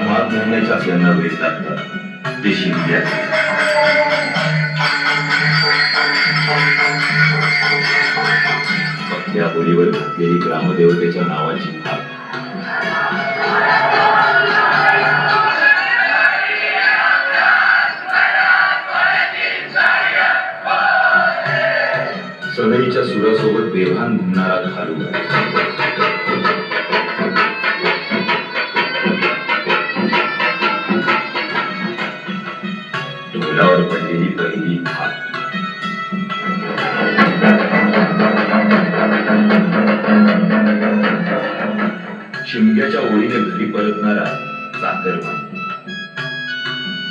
माग महिन्याच्या असल्यानं वेळ लागतात ते शिकल्याचे त्या घातलेली ग्रामदेवतेच्या नावाची थाप सनईच्या सुरासोबत बेभान घुमणारा खालू शिमग्याच्या ओळीने घरी परतणारा चाकरमान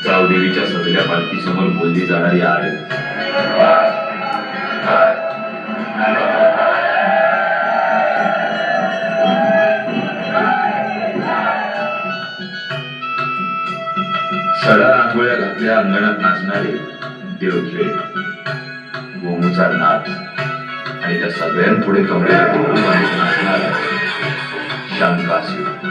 गावदेवीच्या सजल्या पालखीसमोर बोलली जाणारी आड. सडा रांगोळ्या घातल्या अंगणात नाचणारे देवखेळ. गोमूचा नाच. आणि त्या सगळ्यांपुढे कमरेला नाचणार बांधून नाचणारा शंकासूर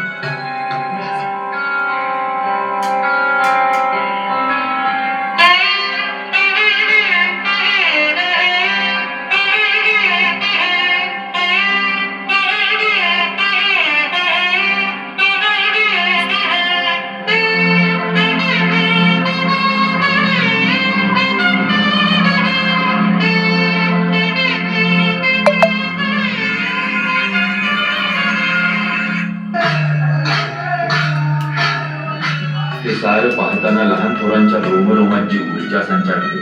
ते सार पाहताना लहान थोरांच्या रोमरोमांची ऊर्जा संचारते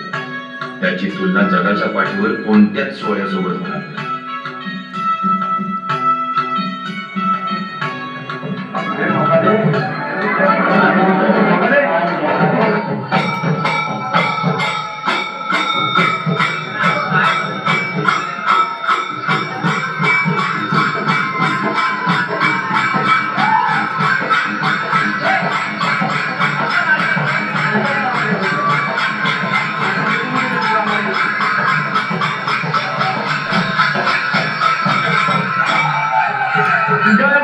त्याची तुलना जगाच्या पाठीवर कोणत्याच सोहळ्यासोबत होणार नाही. God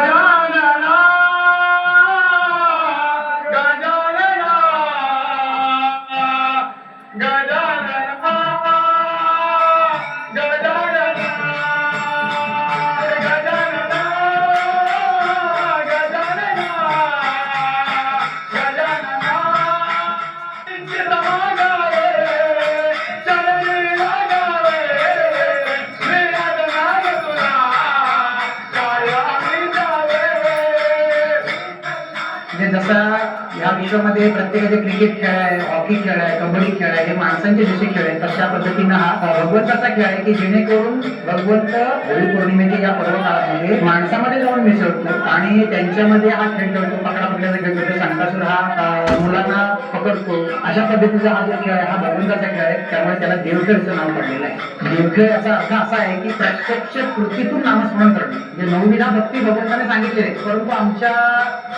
या विश्वामध्ये प्रत्येकाचे क्रिकेट खेळ आहे हॉकी खेळ आहे कबड्डी खेळ आहे हे माणसांचे जसे खेळ आहेत तशा पद्धतीनं हा भगवंताचा खेळ आहे की जेणेकरून भगवंत होळी पौर्णिमेच्या या पर्व काळामध्ये माणसामध्ये जाऊन मिसळतो आणि त्यांच्यामध्ये हा खेळ खेळतो पकडा पकड्याचा खेळ खेळतो संकासूर हा मुलांना पकडतो. अशा पद्धतीचा हा जो खेळ आहे हा भगवंताचा खेळ आहे त्यामुळे त्याला देवखेळचं नाव पडलेलं आहे. देवखेळ याचा अर्थ असा आहे की प्रत्यक्ष कृतीतून नामस्मरण करणे. म्हणजे नवविधा भक्ती भगवंताने सांगितले परंतु आमच्या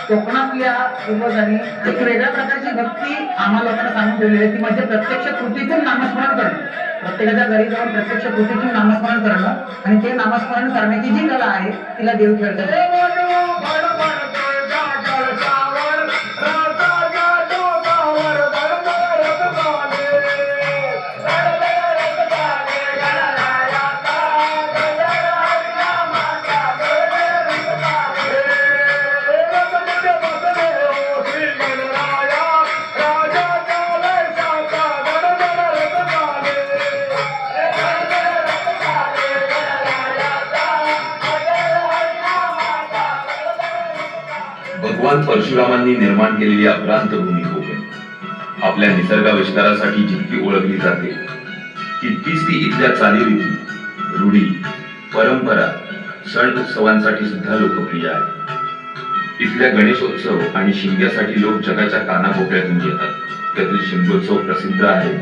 कोकणातल्या पूर्वजांनी एक वेगळ्या प्रकारची भक्ती आम्हाला लोकांना सांगून ठेवलेली आहे ती म्हणजे प्रत्यक्ष कृतीतून नामस्मरण करणं प्रत्येकाच्या घरी जाऊन प्रत्यक्ष कृतीतून नामस्मरण करणं आणि ते नामस्मरण करण्याची जी कला आहे तिला देव म्हणतात. भगवान परशुरामांनी निर्माण केलेली अभ्रांत भूमी कोकण आपल्या निसर्गाविष्कारासाठी जितकी ओळखली जाते तितकीच ती इथल्या चालीरीती रूढी परंपरा सण उत्सवांसाठी सुद्धा लोकप्रिय आहे. इथल्या गणेशोत्सव आणि शिमग्यासाठी लोक जगाच्या कानाकोपऱ्यातून येतात. त्यातील शिमगोत्सव प्रसिद्ध आहे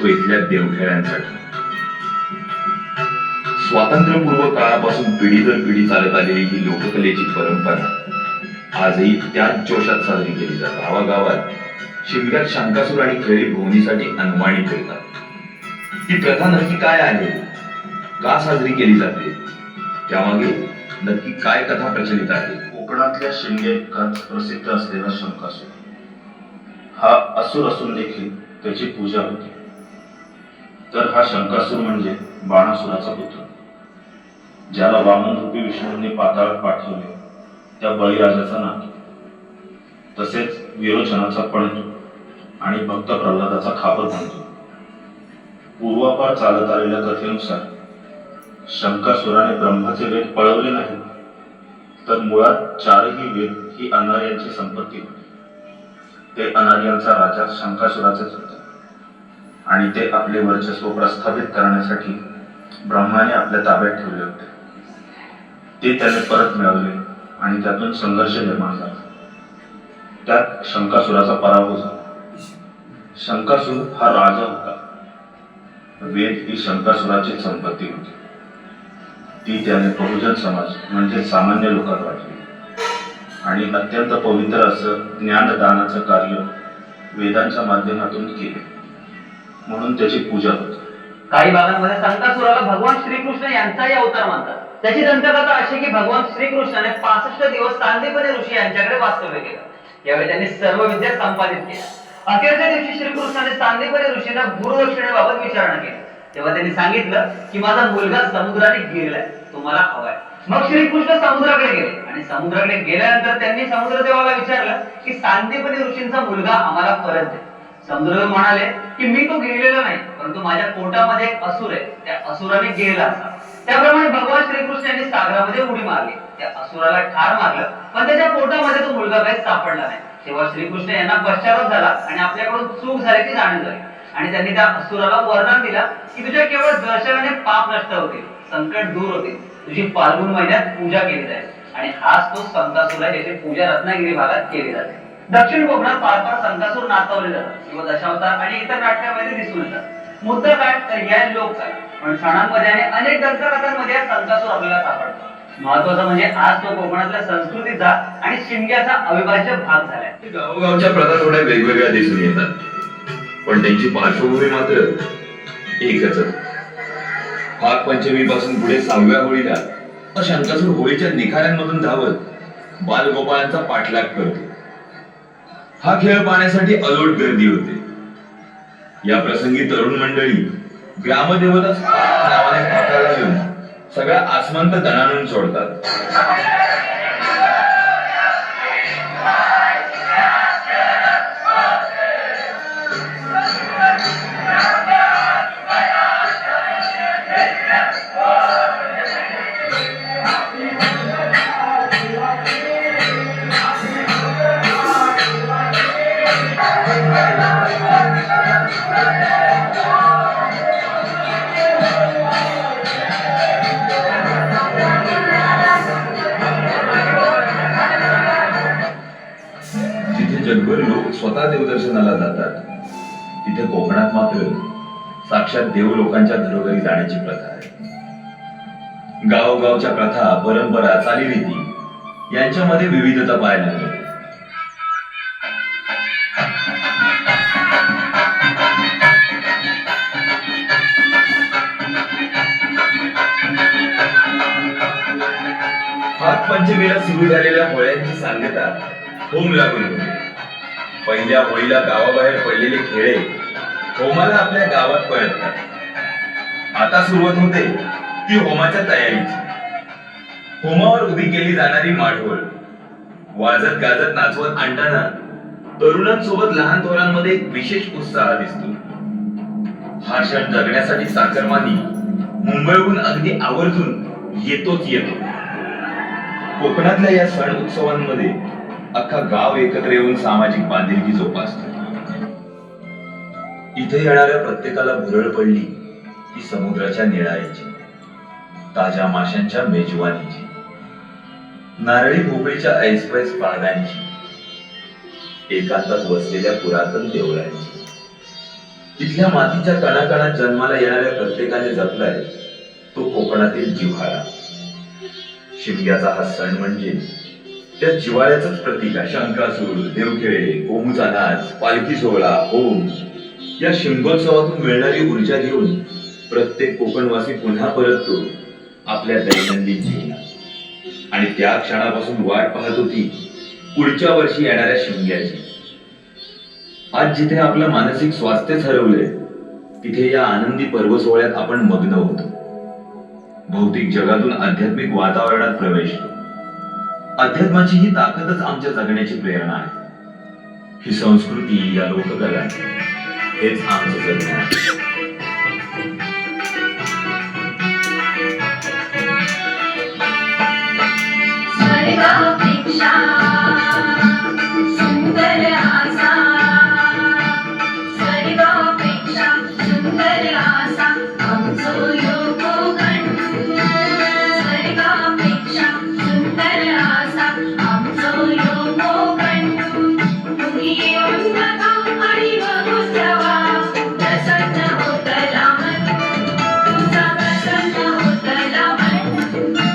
तो इथल्या देवखेड्यांसाठी. स्वातंत्र्यपूर्व काळापासून पिढी दर पिढी चालत आलेली ही लोककलेची परंपरा आजही त्याच जोशात साजरी केली जात गावागावात शिमग्यात शंकासूर आणि खेळी भुवनीसाठी अनवाणी फिरतात ही प्रथा नक्की काय आहे? का साजरी केली जाते? त्यामागे नक्की काय कथा प्रचलित आहे? कोकणातल्या शिंगे इतकाच प्रसिद्ध असलेला शंकासूर. हा असुर असून देखील त्याची पूजा होती. तर हा शंकासूर म्हणजे बाणासुराचा पुत्र. ज्याला वामन रूपी विष्णूंनी पाताळात पाठवले. त्या बळीराजाचा नातू तसेच विरोचनाचा पणतू आणि भक्त प्रल्हादाचा खापर म्हणतो पूर्वापार चालत आलेल्या कथेनुसार शंकासुराने ब्रह्माचे वेद पळवले नाही तर मुळात चारही वेद ही अनार्यांची संपत्ती होती. ते अनार्यांचा राजा शंकासुराचेच होते. आणि ते आपले वर्चस्व प्रस्थापित करण्यासाठी ब्रह्माने आपल्या ताब्यात ठेवले होते. ते त्याने परत मिळवले. आणि त्यातून संघर्ष निर्माण झाला. त्यात शंकासुराचा पराभव झाला. शंकासूर हा राजा होता. वेद ही शंकासुराची संपत्ती होती. ती त्याने बहुजन समाज म्हणजे सामान्य लोकात वाटली आणि अत्यंत पवित्र असं ज्ञानदानाचं कार्य वेदांच्या माध्यमातून केले. म्हणून त्याची पूजा होती. काही भागांमध्ये संतासुराला भगवान श्रीकृष्ण यांचाही अवतार मानतात. त्याची दंतकथा अशी की भगवान श्रीकृष्णाने पासष्ट दिवस सांदीपनी ऋषी यांच्याकडे वास्तव्य केलं. यावेळी त्यांनी सर्व विद्या संपादित केल्या. अखेरच्या दिवशी श्रीकृष्णाने सांदीपनी ऋषींना गुरुदक्षिणेबाबत विचारणा केली. तेव्हा त्यांनी सांगितलं की माझा मुलगा समुद्राने गेलाय तुम्हाला हवाय. मग श्रीकृष्ण समुद्राकडे गेले. आणि समुद्राकडे गेल्यानंतर त्यांनी समुद्रदेवाला विचारलं की सांदीपनी ऋषींचा मुलगा आम्हाला परत दे. समुद्रदेव म्हणाले की मी तो गेलेला नाही. परंतु माझ्या पोटामध्ये एक असुर आहे. त्या असुराने गेला. त्याप्रमाणे भगवान श्रीकृष्ण यांनी सागरामध्ये उडी मारली. त्या असुराला ठार मारलं. पण त्याच्या पोटामध्ये तो मुलगा काही सापडला नाही. तेव्हा श्रीकृष्ण यांना पश्चाताप झाला आणि आपल्याकडून चूक झाल्याची जाणीव झाली. आणि त्यांनी त्या असुराला वरदान दिला की तुझ्या केवळ दर्शनाने पाप नष्ट होतील संकट दूर होतील. तुझी फाल्गुन महिन्यात पूजा केली जाईल. आणि हाच तो संतासुर आहे ज्याची पूजा रत्नागिरी भागात केली जाते. दक्षिण कोकणात फार फार संतासूर नाचवले जातात. किंवा दशावतार आणि इतर नाटकामध्ये दिसून येतात. मुद्दा काय? तर या लोककला पण सणांमध्ये आणि अनेक दंतकथांमध्ये या संकासूर आपल्याला सापडतो. महत्वाचं म्हणजे आज तो कोकणातल्या संस्कृतीचा आणि शिमग्याचा अविभाज्य भाग झालाय. गावोगावच्या प्रथा थोड्या वेगवेगळ्या दिसून येतात. पण त्यांची पार्श्वभूमी मात्र एकच भाग पंचमी पासून पुढे सहाव्या होळीला शंकासूर होळीच्या निखाऱ्यांमधून धावत बालगोपाळांचा पाठलाग करतो. हा खेळ पाहण्यासाठी अलोट गर्दी होते. या प्रसंगी तरुण मंडळी ग्रामदेवता नावाने पाठाला घेऊन सगळा आसमंत दणानून सोडतात. स्वतः देवदर्शनाला जातात. तिथे कोकणात मात्र साक्षात देव लोकांच्या घरोघरी जाण्याची प्रथा आहे. गावोगावच्या प्रथा परंपरा चालीरीती यांच्यामध्ये विविधता पाहायला मिळते. पंचमीला सुरू झालेल्या होळ्यांची सांगता होम लागून होती. पहिल्या होळीला गावाबाहेर पडलेले खेळे होमाला आपल्या गावात पळतात आता सुरुवात होते ती होमाच्या तयारीची. होमावर उभी केली जाणारी माढोळ वाजत गाजत नाचवत आणताना तरुणांसोबत लहान थोरांमध्ये एक विशेष उत्साह दिसतो. हा क्षण जगण्यासाठी साखरमानी मुंबईहून अगदी आवर्जून येतोच येतो. कोकणातल्या या सण उत्सवांमध्ये अख्खा गाव एकत्र येऊन सामाजिक बांधिलकी जोपासतो. इथे येणाऱ्या प्रत्येकाला भुरळ पडली ती समुद्राच्या निळाईची ताज्या माशांच्या मेजवानीची नारळी भोपळीच्या ऐसपैस बागांची एकांतात वसलेल्या पुरातन देवळांची. इथल्या मातीच्या कणाकणात जन्माला येणाऱ्या प्रत्येकाने जपलाय तो कोकणातील जिव्हाळा. शिमग्याचा हा सण म्हणजे त्या जिवाळ्याचंच प्रतीक आहे. शंकासूर देवखेळे कोमुचा नाच पालखी सोहळा होम या शिमगोत्सवातून मिळणारी ऊर्जा घेऊन प्रत्येक कोकणवासी पुन्हा परततो आपल्या दैनंदिन जीवनात. आणि त्या क्षणापासून वाट पाहत होती पुढच्या वर्षी येणाऱ्या शिमग्याची. आज जिथे आपलं मानसिक स्वास्थ्यच हरवलंय तिथे या आनंदी पर्व सोहळ्यात आपण मग्न होतो. भौतिक जगातून आध्यात्मिक वातावरणात प्रवेश अध्यात्माची ही ताकदच आमच्या जगण्याची प्रेरणा आहे. ही संस्कृती या लोककला हेच आमचं जगणं आहे. So